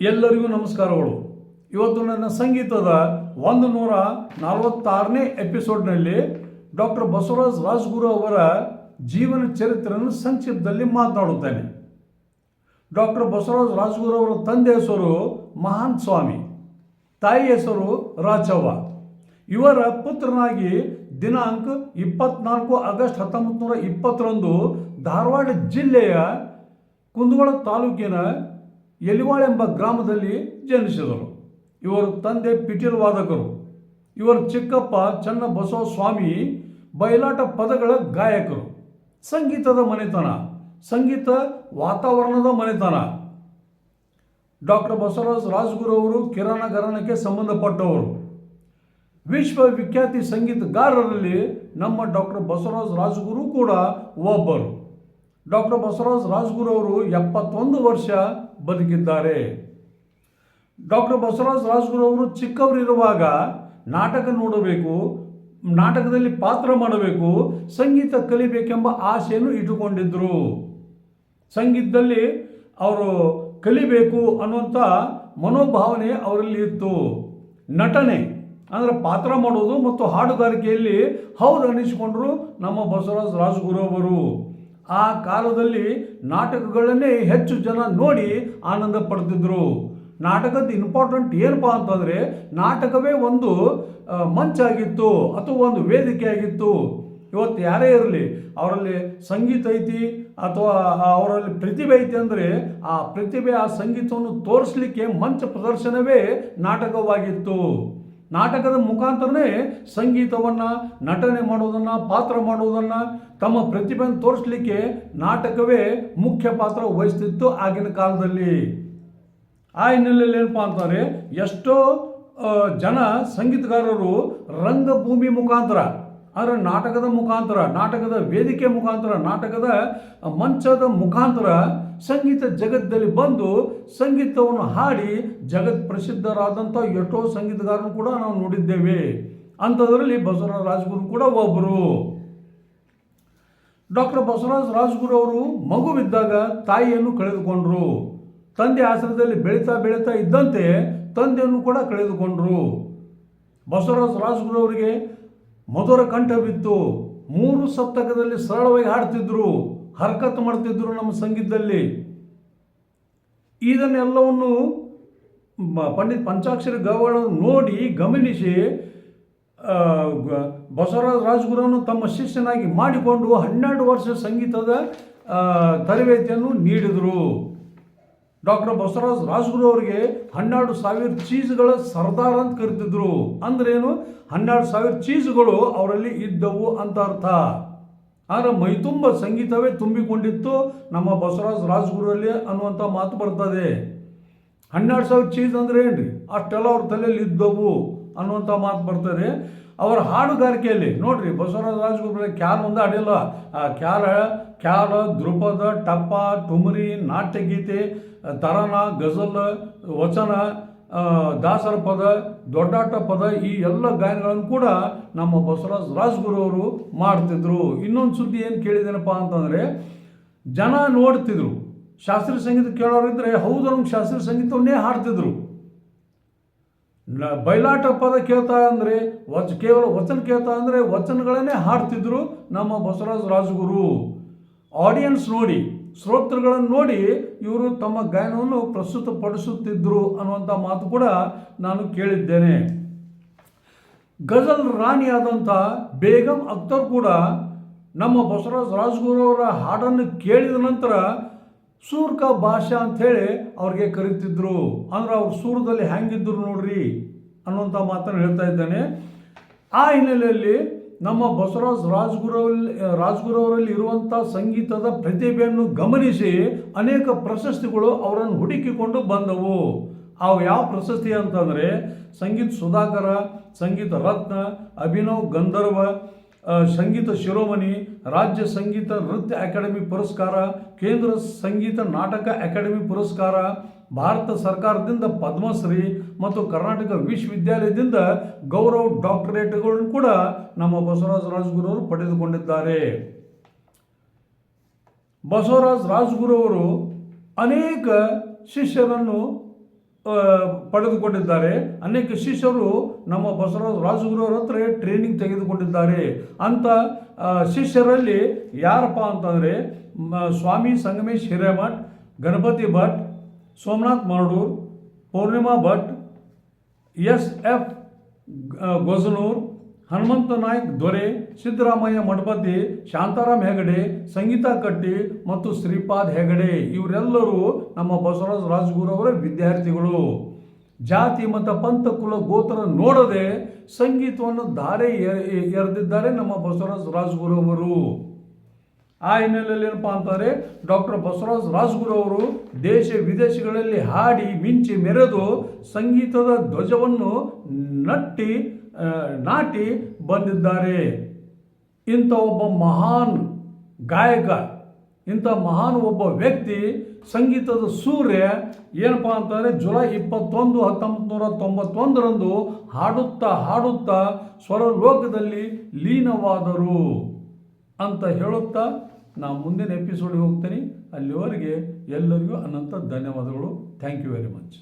ಎಲ್ಲರಿಗೂ ನಮಸ್ಕಾರಗಳು. ಇವತ್ತು ನನ್ನ ಸಂಗೀತದ ಒಂದು ನೂರ ನಲವತ್ತಾರನೇ ಎಪಿಸೋಡ್ನಲ್ಲಿ ಡಾಕ್ಟರ್ ಬಸವರಾಜ್ ರಾಜ್ಗುರು ಅವರ ಜೀವನ ಚರಿತ್ರೆಯನ್ನು ಸಂಕ್ಷಿಪ್ತದಲ್ಲಿ ಮಾತನಾಡುತ್ತೇನೆ. ಡಾಕ್ಟರ್ ಬಸವರಾಜ್ ರಾಜ್ಗುರು ಅವರ ತಂದೆ ಹೆಸರು ಮಹಾನ್ ಸ್ವಾಮಿ, ತಾಯಿ ಹೆಸರು ರಾಚವ್ವ ಇವರ ಪುತ್ರನಾಗಿ ದಿನಾಂಕ ಇಪ್ಪತ್ನಾಲ್ಕು ಆಗಸ್ಟ್ ಹತ್ತೊಂಬತ್ತು ನೂರ ಇಪ್ಪತ್ತರಂದು ಧಾರವಾಡ ಜಿಲ್ಲೆಯ ಕುಂದಗೋಳ ತಾಲೂಕಿನ ಎಲಿವಾಳ ಎಂಬ ಗ್ರಾಮದಲ್ಲಿ ಜನಿಸಿದರು ಇವರ ತಂದೆ ಪಿಟೀಲ್ ವಾದಕರು. ಇವರ ಚಿಕ್ಕಪ್ಪ ಚನ್ನಬಸವ ಸ್ವಾಮಿ ಬಯಲಾಟ ಪದಗಳ ಗಾಯಕರು. ಸಂಗೀತದ ಮನೆತನ, ಸಂಗೀತ ವಾತಾವರಣದ ಮನೆತನ. ಡಾಕ್ಟರ್ ಬಸವರಾಜ್ ರಾಜ್ಗುರು ಅವರು ಕಿರಾಣ ಘರಾಣಕ್ಕೆ ಸಂಬಂಧಪಟ್ಟವರು. ವಿಶ್ವವಿಖ್ಯಾತಿ ಸಂಗೀತಗಾರರಲ್ಲಿ ನಮ್ಮ ಡಾಕ್ಟರ್ ಬಸವರಾಜ್ ರಾಜ್ಗುರು ಕೂಡ ಒಬ್ಬರು. ಡಾಕ್ಟರ್ ಬಸವರಾಜ್ ರಾಜ್ಗುರು ಅವರು ಎಪ್ಪತ್ತೊಂದು ವರ್ಷ ಬದುಕಿದ್ದಾರೆ. ಡಾಕ್ಟರ್ ಬಸವರಾಜ್ ರಾಜ್ಗುರು ಅವರು ಚಿಕ್ಕವರಿರುವಾಗ ನಾಟಕ ನೋಡಬೇಕು, ನಾಟಕದಲ್ಲಿ ಪಾತ್ರ ಮಾಡಬೇಕು, ಸಂಗೀತ ಕಲಿಬೇಕೆಂಬ ಆಸೆಯನ್ನು ಇಟ್ಟುಕೊಂಡಿದ್ದರು ಸಂಗೀತದಲ್ಲಿ ಅವರು ಕಲಿಬೇಕು ಅನ್ನುವಂಥ ಮನೋಭಾವನೆ ಅವರಲ್ಲಿ ಇತ್ತು. ನಟನೆ, ಅಂದರೆ ಪಾತ್ರ ಮಾಡುವುದು ಮತ್ತು ಹಾಡುಗಾರಿಕೆಯಲ್ಲಿ ಹೌದು ಅನ್ನಿಸಿಕೊಂಡ್ರು ನಮ್ಮ ಬಸವರಾಜ್ ರಾಜಗುರು ಅವರು. ಆ ಕಾಲದಲ್ಲಿ ನಾಟಕಗಳನ್ನೇ ಹೆಚ್ಚು ಜನ ನೋಡಿ ಆನಂದ ಪಡ್ತಿದ್ರು. ನಾಟಕದ ಇಂಪಾರ್ಟೆಂಟ್ ಏನಪ್ಪ ಅಂತಂದರೆ ನಾಟಕವೇ ಒಂದು ಮಂಚ ಆಗಿತ್ತು ಅಥವಾ ಒಂದು ವೇದಿಕೆ ಆಗಿತ್ತು. ಇವತ್ತು ಯಾರೇ ಇರಲಿ, ಅವರಲ್ಲಿ ಸಂಗೀತ ಐತಿ ಅಥವಾ ಅವರಲ್ಲಿ ಪ್ರತಿಭೆ ಐತಿ ಅಂದರೆ ಆ ಪ್ರತಿಭೆ, ಆ ಸಂಗೀತವನ್ನು ತೋರಿಸ್ಲಿಕ್ಕೆ ಮಂಚ ಪ್ರದರ್ಶನವೇ ನಾಟಕವಾಗಿತ್ತು. ನಾಟಕದ ಮುಖಾಂತರನೇ ಸಂಗೀತವನ್ನು, ನಟನೆ ಮಾಡೋದನ್ನು ಪಾತ್ರ ಮಾಡೋದನ್ನು ತಮ್ಮ ಪ್ರತಿಭೆಯನ್ನು ತೋರಿಸಲಿಕ್ಕೆ ನಾಟಕವೇ ಮುಖ್ಯ ಪಾತ್ರ ವಹಿಸ್ತಿತ್ತು ಆಗಿನ ಕಾಲದಲ್ಲಿ. ಆ ಹಿನ್ನೆಲೆಯಲ್ಲಿ ಏನಪ್ಪ ಅಂತಾರೆ ಎಷ್ಟೋ ಜನ ಸಂಗೀತಗಾರರು ರಂಗಭೂಮಿ ಮುಖಾಂತರ ಅಂದರೆ ನಾಟಕದ ಮುಖಾಂತರ, ನಾಟಕದ ವೇದಿಕೆ ಮುಖಾಂತರ, ನಾಟಕದ ಮಂಚದ ಮುಖಾಂತರ ಸಂಗೀತ ಜಗತ್ತಲ್ಲಿ ಬಂದು ಸಂಗೀತವನ್ನು ಹಾಡಿ ಜಗತ್ ಪ್ರಸಿದ್ಧರಾದಂಥ ಎಷ್ಟೋ ಸಂಗೀತಗಾರರು ಕೂಡ ನಾವು ನೋಡಿದ್ದೇವೆ. ಅಂಥದ್ರಲ್ಲಿ ಬಸವರಾಜ ರಾಜಗುರು ಕೂಡ ಒಬ್ಬರು. ಡಾಕ್ಟರ್ ಬಸವರಾಜ ರಾಜಗುರು ಅವರು ಮಗುವಿದ್ದಾಗ ತಾಯಿಯನ್ನು ಕಳೆದುಕೊಂಡ್ರು. ತಂದೆ ಆಶ್ರಯದಲ್ಲಿ ಬೆಳೀತಾ ಬೆಳೀತಾ ಇದ್ದಂತೆ ತಂದೆಯನ್ನು ಕೂಡ ಕಳೆದುಕೊಂಡ್ರು. ಬಸವರಾಜ ರಾಜಗುರು ಅವರಿಗೆ ಮಧುರ ಕಂಠವಿತ್ತು ಮೂರು ಸಪ್ತಕದಲ್ಲಿ ಸರಳವಾಗಿ ಹಾಡ್ತಿದ್ರು. ಹರಕತ್ ಮಾಡ್ತಿದ್ರು ನಮ್ಮ ಸಂಗೀತದಲ್ಲಿ. ಇದನ್ನೆಲ್ಲವನ್ನು ಪಂಡಿತ್ ಪಂಚಾಕ್ಷರಿ ಗವಾಳನ್ನು ನೋಡಿ ಗಮನಿಸಿ ಬಸವರಾಜ ರಾಜಗುರುವನ್ನು ತಮ್ಮ ಶಿಷ್ಯನಾಗಿ ಮಾಡಿಕೊಂಡು ಹನ್ನೆರಡು ವರ್ಷ ಸಂಗೀತದ ತರಬೇತಿಯನ್ನು ನೀಡಿದರು. ಡಾಕ್ಟರ್ ಬಸವರಾಜ್ ರಾಜಗುರು ಅವರಿಗೆ ಹನ್ನೆರಡು ಸಾವಿರ ಚೀಸ್ಗಳ ಸರ್ದಾರ್ ಅಂತ ಕರಿತಿದ್ರು. ಅಂದ್ರೇನು ಹನ್ನೆರಡು ಸಾವಿರ ಚೀಸ್ಗಳು ಅವರಲ್ಲಿ ಇದ್ದವು ಅಂತ ಅರ್ಥ. ಆದರೆ ಮೈತುಂಬ ಸಂಗೀತವೇ ತುಂಬಿಕೊಂಡಿತ್ತು ನಮ್ಮ ಬಸವರಾಜ್ ರಾಜಗುರುವಲ್ಲಿ ಅನ್ನುವಂಥ ಮಾತು ಬರ್ತದೆ. ಹನ್ನೆರಡು ಸಾವಿರ ಚೀಸ್ ಅಂದ್ರೆ ಏನ್ರಿ? ಅಷ್ಟೆಲ್ಲ ಅವ್ರ ತಲೆಯಲ್ಲಿ ಇದ್ದವು ಅನ್ನುವಂಥ ಮಾತು ಬರ್ತದೆ. ಅವರ ಹಾಡುಗಾರಿಕೆಯಲ್ಲಿ ನೋಡ್ರಿ, ಬಸವರಾಜ ರಾಜಗುರು ಖ್ಯಾಲ್ ಒಂದು ಹಾಡಿಲ್ಲ. ಆ ಕ್ಯಾಲ ಕ್ಯಾಲ ಧ್ರುಪದ, ಟಪ್ಪ ಟುಮರಿ ನಾಟ್ಯಗೀತೆ ತರನ, ಗಜಲ್, ವಚನ ದಾಸರ ಪದ, ದೊಡ್ಡಾಟ ಪದ, ಈ ಎಲ್ಲ ಗಾಯನಗಳನ್ನು ಕೂಡ ನಮ್ಮ ಬಸವರಾಜ ರಾಜ್ಗುರು ಅವರು ಮಾಡ್ತಿದ್ರು. ಇನ್ನೊಂದು ಸುದ್ದಿ ಏನು ಕೇಳಿದೇನಪ್ಪ ಅಂತಂದರೆ, ಜನ ನೋಡ್ತಿದ್ರು. ಶಾಸ್ತ್ರೀಯ ಸಂಗೀತ ಕೇಳೋರಿದ್ರೆ, ಹೌದು, ನಮ್ಗೆ ಶಾಸ್ತ್ರೀಯ ಸಂಗೀತವನ್ನೇ ಹಾಡ್ತಿದ್ರು. ಬಯಲಾಟ ಪದ ಕೇಳ್ತಾ ಅಂದರೆ, ವಚ, ಕೇವಲ ವಚನ ಕೇಳ್ತಾ ಅಂದರೆ ವಚನಗಳನ್ನೇ ಹಾಡ್ತಿದ್ರು ನಮ್ಮ ಬಸವರಾಜ್ ರಾಜಗುರು. ಆಡಿಯನ್ಸ್ ನೋಡಿ, ಶ್ರೋತೃಗಳನ್ನು ನೋಡಿ ಇವರು ತಮ್ಮ ಗಾಯನವನ್ನು ಪ್ರಸ್ತುತಪಡಿಸುತ್ತಿದ್ದರು ಅನ್ನುವಂಥ ಮಾತು ಕೂಡ ನಾನು ಕೇಳಿದ್ದೇನೆ. ಗಜಲ್ ರಾಣಿಯಾದಂಥ ಬೇಗಂ ಅಖ್ತರ್ ಕೂಡ ನಮ್ಮ ಬಸವರಾಜ್ ರಾಜ್ಗುರು ಅವರ ಹಾಡನ್ನು ಕೇಳಿದ ನಂತರ ಸೂರ್ಕ ಭಾಷಾ ಅಂಥೇಳಿ ಅವ್ರಿಗೆ ಕರೀತಿದ್ರು. ಅಂದ್ರೆ ಅವ್ರು ಸೂರದಲ್ಲಿ ಹೆಂಗಿದ್ರು ನೋಡ್ರಿ ಅನ್ನುವಂಥ ಮಾತನ್ನು ಹೇಳ್ತಾ ಇದ್ದೇನೆ. ಆ ಹಿನ್ನೆಲೆಯಲ್ಲಿ ನಮ್ಮ ಬಸವರಾಜ್ ರಾಜ್ಗುರವಲ್ಲಿ ರಾಜ್ಗುರವರಲ್ಲಿ ಇರುವಂಥ ಸಂಗೀತದ ಪ್ರತಿಭೆಯನ್ನು ಗಮನಿಸಿ ಅನೇಕ ಪ್ರಶಸ್ತಿಗಳು ಅವರನ್ನು ಹುಡುಕಿಕೊಂಡು ಬಂದವು. ಅವು ಯಾವ ಪ್ರಶಸ್ತಿ ಅಂತಂದರೆ ಸಂಗೀತ ಸುಧಾಕರ ಸಂಗೀತ ರತ್ನ ಅಭಿನವ್ ಗಂಧರ್ವ ಸಂಗೀತ ಶಿರೋಮಣಿ ರಾಜ್ಯ ಸಂಗೀತ ನೃತ್ಯ ಅಕಾಡೆಮಿ ಪುರಸ್ಕಾರ ಕೇಂದ್ರ ಸಂಗೀತ ನಾಟಕ ಅಕಾಡೆಮಿ ಪುರಸ್ಕಾರ ಭಾರತ ಸರ್ಕಾರದಿಂದ ಪದ್ಮಶ್ರೀ ಮತ್ತು ಕರ್ನಾಟಕ ವಿಶ್ವವಿದ್ಯಾಲಯದಿಂದ ಗೌರವ ಡಾಕ್ಟರೇಟ್ಗಳನ್ನು ಕೂಡ ನಮ್ಮ ಬಸವರಾಜ ರಾಜಗುರು ಅವರು ಪಡೆದುಕೊಂಡಿದ್ದಾರೆ. ಬಸವರಾಜ ರಾಜಗುರು ಅವರು ಅನೇಕ ಶಿಷ್ಯರನ್ನು ಪಡೆದುಕೊಂಡಿದ್ದಾರೆ. ಅನೇಕ ಶಿಷ್ಯರು ನಮ್ಮ ಬಸವರಾಜ ರಾಜಗುರುವರ ಹತ್ರ ಟ್ರೈನಿಂಗ್ ತೆಗೆದುಕೊಂಡಿದ್ದಾರೆ. ಅಂತ ಶಿಷ್ಯರಲ್ಲಿ ಯಾರಪ್ಪ ಅಂತಂದರೆ ಸ್ವಾಮಿ ಸಂಗಮೇಶ್ ಹಿರೇಮಠ್, ಗಣಪತಿ ಭಟ್ ಸೋಮನಾಥ್ ಮರಡೂರ್, ಪೌರ್ಣಿಮಾ ಭಟ್ ಎಸ್ ಎಫ್ ಗೊಜನೂರ್ ಹನುಮಂತ ನಾಯ್ಕ್ ದೊರೆ, ಸಿದ್ದರಾಮಯ್ಯ ಮಠಪತಿ, ಶಾಂತಾರಾಮ್ ಹೆಗಡೆ, ಸಂಗೀತಾ ಕಟ್ಟಿ ಮತ್ತು ಶ್ರೀಪಾದ್ ಹೆಗಡೆ. ಇವರೆಲ್ಲರೂ ನಮ್ಮ ಬಸವರಾಜ ರಾಜಗುರು ಅವರ ವಿದ್ಯಾರ್ಥಿಗಳು. ಜಾತಿ ಮತ್ತು ಪಂಥ, ಕುಲ, ಗೋತ್ರ ನೋಡದೆ ಸಂಗೀತವನ್ನು ಧಾರೆ ಎರೆದಿದ್ದಾರೆ ನಮ್ಮ ಬಸವರಾಜ ರಾಜಗುರು ಅವರು. ಆ ಹಿನ್ನೆಲೆಯಲ್ಲಿ ಏನಪ್ಪಾ ಅಂತಾರೆ, ಡಾಕ್ಟರ್ ಬಸವರಾಜ್ ರಾಜ್ಗುರು ಅವರು ದೇಶ ವಿದೇಶಗಳಲ್ಲಿ ಹಾಡಿ, ಮಿಂಚಿ, ಮೆರೆದು ಸಂಗೀತದ ಧ್ವಜವನ್ನು ನಟ್ಟಿ ನಾಟಿ ಬಂದಿದ್ದಾರೆ. ಇಂಥ ಒಬ್ಬ ಮಹಾನ್ ಗಾಯಕ, ಇಂಥ ಮಹಾನ್ ಒಬ್ಬ ವ್ಯಕ್ತಿ ಸಂಗೀತದ ಸೂರ್ಯ ಏನಪ್ಪಾ ಅಂತಂದರೆ ಜುಲೈ ಇಪ್ಪತ್ತೊಂದು ಹತ್ತೊಂಬತ್ತು ನೂರ ತೊಂಬತ್ತೊಂದರಂದು ಹಾಡುತ್ತಾ ಹಾಡುತ್ತಾ ಸ್ವರಲೋಕದಲ್ಲಿ ಲೀನವಾದರು ಅಂತ ಹೇಳುತ್ತಾ ನಾ ಮುಂದಿನ ಎಪಿಸೋಡ್ಗೆ ಹೋಗ್ತೀನಿ. ಅಲ್ಲಿವರೆಗೆ ಎಲ್ಲರಿಗೂ ಅನಂತ ಧನ್ಯವಾದಗಳು. Thank you very much